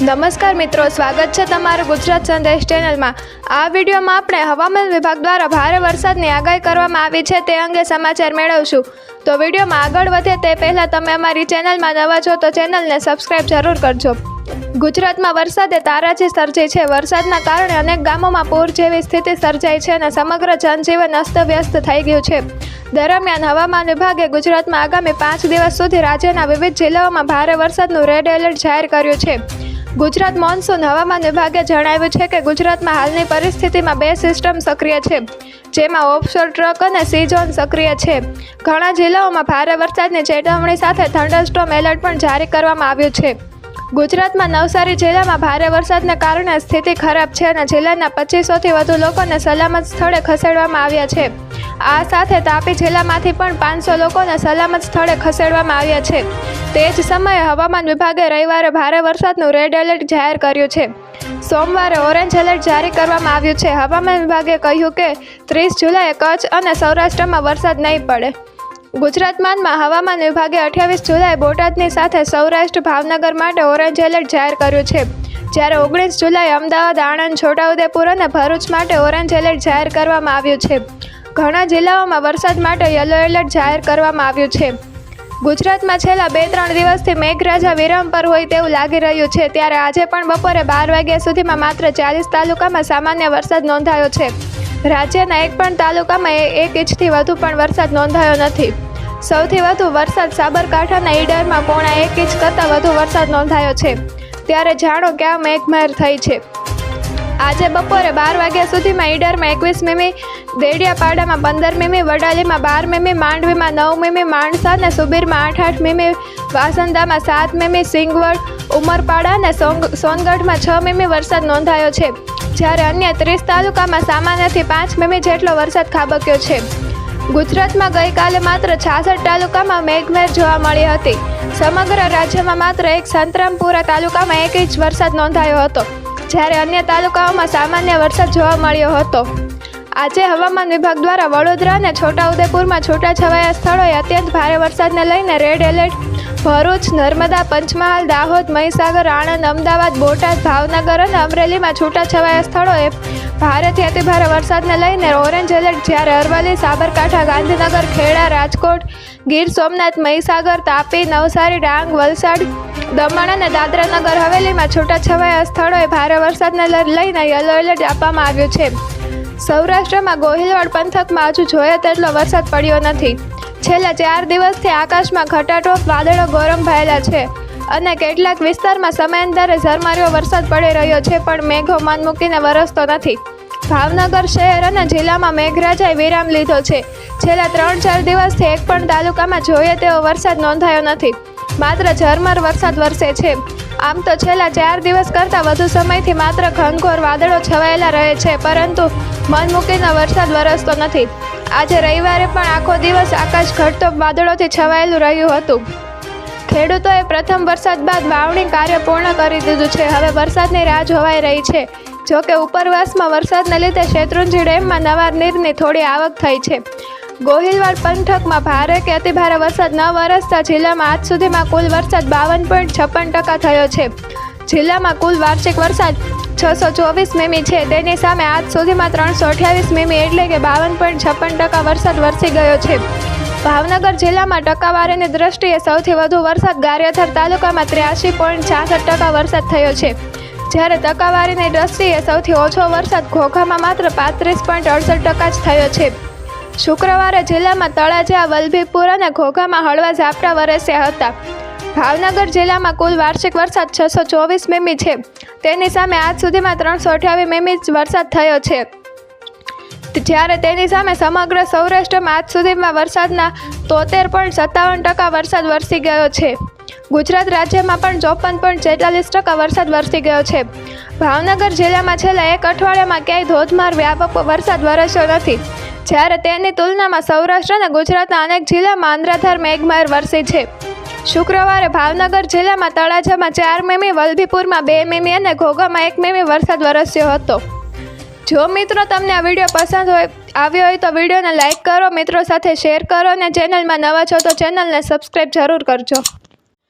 નમસ્કાર મિત્રો, સ્વાગત છે તમારું ગુજરાત સંદેશ ચેનલમાં. આ વિડીયોમાં આપણે હવામાન વિભાગ દ્વારા ભારે વરસાદની આગાહી કરવામાં આવી છે તે અંગે સમાચાર મેળવશું. તો વિડીયોમાં આગળ વધે તે પહેલાં તમે અમારી ચેનલમાં નવા છો તો ચેનલને સબસ્ક્રાઇબ જરૂર કરજો. ગુજરાતમાં વરસાદે તારાજી સર્જી છે. વરસાદના કારણે અનેક ગામોમાં પૂર જેવી સ્થિતિ સર્જાઈ છે અને સમગ્ર જનજીવન અસ્તવ્યસ્ત થઈ ગયું છે. દરમિયાન હવામાન વિભાગે ગુજરાતમાં આગામી પાંચ દિવસ સુધી રાજ્યના વિવિધ જિલ્લાઓમાં ભારે વરસાદનું રેડ એલર્ટ જાહેર કર્યું છે. ગુજરાત મોન્સૂન હવામાન વિભાગે જણાવ્યું છે કે ગુજરાતમાં હાલની પરિસ્થિતિમાં બે સિસ્ટમ સક્રિય છે, જેમાં ઓફશોર ટ્રક અને સી ઝોન સક્રિય છે. ઘણા જિલ્લાઓમાં ભારે વરસાદની ચેતવણી સાથે થંડરસ્ટોમ એલર્ટ પણ જારી કરવામાં આવ્યું છે. ગુજરાતમાં નવસારી જિલ્લામાં ભારે વરસાદને કારણે સ્થિતિ ખરાબ છે અને જિલ્લાના પચીસોથી વધુ લોકોને સલામત સ્થળે ખસેડવામાં આવ્યા છે. આ સાથે તાપી જિલ્લામાંથી પણ પાંચસો લોકોને સલામત સ્થળે ખસેડવામાં આવ્યા છે. તે જ સમયે હવામાન વિભાગે રવિવારે ભારે વરસાદનું રેડ એલર્ટ જાહેર કર્યું છે. સોમવારે ઓરેન્જ એલર્ટ જારી કરવામાં આવ્યું છે. હવામાન વિભાગે કહ્યું કે ત્રીસ જુલાઈએ કચ્છ અને સૌરાષ્ટ્રમાં વરસાદ નહીં પડે. ગુજરાતમાં હવામાન વિભાગે અઠ્યાવીસ જુલાઈ બોટાદની સાથે સૌરાષ્ટ્ર ભાવનગર માટે ઓરેન્જ એલર્ટ જાહેર કર્યું છે. જ્યારે ઓગણીસ જુલાઈ અમદાવાદ, આણંદ, છોટાઉદેપુર અને ભરૂચ માટે ઓરેન્જ એલર્ટ જાહેર કરવામાં આવ્યું છે. ઘણા જિલ્લાઓમાં વરસાદ માટે યલો એલર્ટ જાહેર કરવામાં આવ્યું છે. ગુજરાતમાં છેલ્લા બે ત્રણ દિવસથી મેઘરાજા વિરામ પર હોય તેવું લાગી રહ્યું છે. ત્યારે આજે પણ બપોરે બાર વાગ્યા સુધીમાં માત્ર ચાલીસ તાલુકામાં સામાન્ય વરસાદ નોંધાયો છે. રાજ્યના એક પણ તાલુકામાં એક ઇંચથી વધુ પણ વરસાદ નોંધાયો નથી. સૌથી વધુ વરસાદ સાબરકાંઠાના ઈડરમાં પોણા એક ઇંચ કરતાં વધુ વરસાદ નોંધાયો છે. ત્યારે જાણો ક્યાં મેઘમહેર થઈ છે. આજે બપોરે બાર વાગ્યા સુધીમાં ઈડરમાં એકવીસ મીમી, દેડિયાપાડામાં પંદર મીમી, વડાલીમાં બાર મીમી, માંડવીમાં નવ મીમી, માણસા અને સુબીરમાં આઠ આઠ મીમી, વાસંદામાં સાત મીમી, સિંગવડ, ઉમરપાડા અને સોનગઢમાં છ મીમી વરસાદ નોંધાયો છે. જ્યારે અન્ય ત્રીસ તાલુકામાં સામાન્યથી પાંચ મીમી જેટલો વરસાદ ખાબક્યો છે. ગુજરાતમાં ગઈકાલે માત્ર છાસઠ તાલુકામાં મેઘમેર જોવા મળી હતી. સમગ્ર રાજ્યમાં માત્ર એક સંતરામપુરા તાલુકામાં એક ઇંચ વરસાદ નોંધાયો હતો, જ્યારે અન્ય તાલુકાઓમાં સામાન્ય વરસાદ જોવા મળ્યો હતો. આજે હવામાન વિભાગ દ્વારા વડોદરા અને છોટાઉદેપુરમાં છૂટાછવાયા સ્થળોએ અત્યંત ભારે વરસાદને લઈને રેડ એલર્ટ ભરૂચ, નર્મદા, પંચમહાલ, દાહોદ, મહીસાગર, આણંદ, અમદાવાદ, બોટાદ, ભાવનગર અને અમરેલીમાં છૂટાછવાયા સ્થળોએ ભારેથી અતિભારે વરસાદને લઈને ઓરેન્જ એલર્ટ જ્યારે અરવલ્લી, સાબરકાંઠા, ગાંધીનગર, ખેડા, રાજકોટ, ગીર સોમનાથ, મહીસાગર, તાપી, નવસારી, ડાંગ, વલસાડ, દમણ અને દાદરાનગર હવેલીમાં છૂટાછવાયા સ્થળોએ ભારે વરસાદને લઈને યલો એલર્ટ આપવામાં આવ્યું છે. સૌરાષ્ટ્રમાં ગોહિલવાડ પંથકમાં હજુ જોયા તેટલો વરસાદ પડ્યો નથી. છેલ્લા ચાર દિવસથી આકાશમાં ઘટાટોપ વાદળો ગરમ ભયેલા છે અને કેટલાક વિસ્તારમાં સમયાંતરે ઝરમાર્યો વરસાદ પડી રહ્યો છે, પણ મેઘો મન મૂકીને વરસતો નથી. ભાવનગર શહેર અને જિલ્લામાં મેઘરાજાએ વિરામ લીધો છે. છેલ્લા ત્રણ ચાર દિવસથી એક પણ તાલુકામાં જોઈએ તેવો વરસાદ નોંધાયો નથી. માત્ર ઝરમર વરસાદ વરસે છે. આમ તો છેલ્લા ચાર દિવસ કરતાં વધુ સમયથી માત્ર ઘનઘોર વાદળો છવાયેલા રહે છે, પરંતુ મન મૂકીને વરસાદ વરસતો નથી. આજે રવિવારે પણ આખો દિવસ આકાશ ઘટતો વાદળોથી છવાયેલું રહ્યું હતું. ખેડૂતોએ પ્રથમ વરસાદ બાદ વાવણી કાર્ય પૂર્ણ કરી દીધું છે. હવે વરસાદની રાહ જોવાઈ રહી છે. જોકે ઉપરવાસમાં વરસાદને લીધે શેત્રુંજી ડેમમાં નવા નીરની થોડી આવક થઈ છે. ગોહિલવાડ પંથકમાં ભારે કે અતિભારે વરસાદ ન વરસતા જિલ્લામાં આજ સુધીમાં કુલ વરસાદ બાવન પોઈન્ટ છપ્પન ટકા થયો છે. જિલ્લામાં કુલ વાર્ષિક વરસાદ છસો ચોવીસ મીમી છે. તેની સામે આજ સુધીમાં ત્રણસો અઠ્યાવીસ મીમી એટલે કે બાવન પોઈન્ટ છપ્પન ટકા વરસાદ વરસી ગયો છે. ભાવનગર જિલ્લામાં ટકાવારીની દ્રષ્ટિએ સૌથી વધુ વરસાદ ગારિયાથર તાલુકામાં ત્ર્યાસી પોઈન્ટ છાસઠ ટકા વરસાદ થયો છે. જ્યારે ટકાવારીની દ્રષ્ટિએ સૌથી ઓછો વરસાદ ઘોઘામાં માત્ર પાંત્રીસ પોઈન્ટ અડસઠ ટકા જ થયો છે. શુક્રવારે જિલ્લામાં તળાજા, વલભીપુર અને ઘોઘામાં હળવા ઝાપટા વરસ્યા હતા. ભાવનગર જિલ્લામાં કુલ વાર્ષિક વરસાદ છસો ચોવીસ મીમી છે. તેની સામે આજ સુધીમાં ત્રણસો અઠ્યાવીસ મીમી વરસાદ થયો છે. જ્યારે તેની સામે સમગ્ર સૌરાષ્ટ્રમાં આજ સુધીમાં વરસાદના તોતેર પોઈન્ટ સત્તાવન ટકા વરસાદ વરસી ગયો છે. ગુજરાત રાજ્યમાં પણ ચોપન પોઈન્ટ છેતાલીસ ટકા વરસાદ વરસી ગયો છે. ભાવનગર જિલ્લામાં છેલ્લા એક અઠવાડિયામાં ક્યાંય ધોધમાર વ્યાપક વરસાદ વરસ્યો નથી. જ્યારે તેની તુલનામાં સૌરાષ્ટ્ર અને ગુજરાતના અનેક જિલ્લામાં આંધ્રાધાર મેઘમાર વરસી છે. શુક્રવારે ભાવનગર જિલ્લામાં તળાજામાં ચાર મીમી, વલભીપુરમાં બે મીમી અને ઘોઘામાં એક મીમી વરસાદ વરસ્યો હતો. જો મિત્રો તમને આ વીડિયો પસંદ હોય, આવ્યો હોય તો વિડીયોને લાઇક કરો, મિત્રો સાથે શેર કરો અને ચેનલમાં નવા છો તો ચેનલને સબસ્ક્રાઈબ જરૂર કરજો.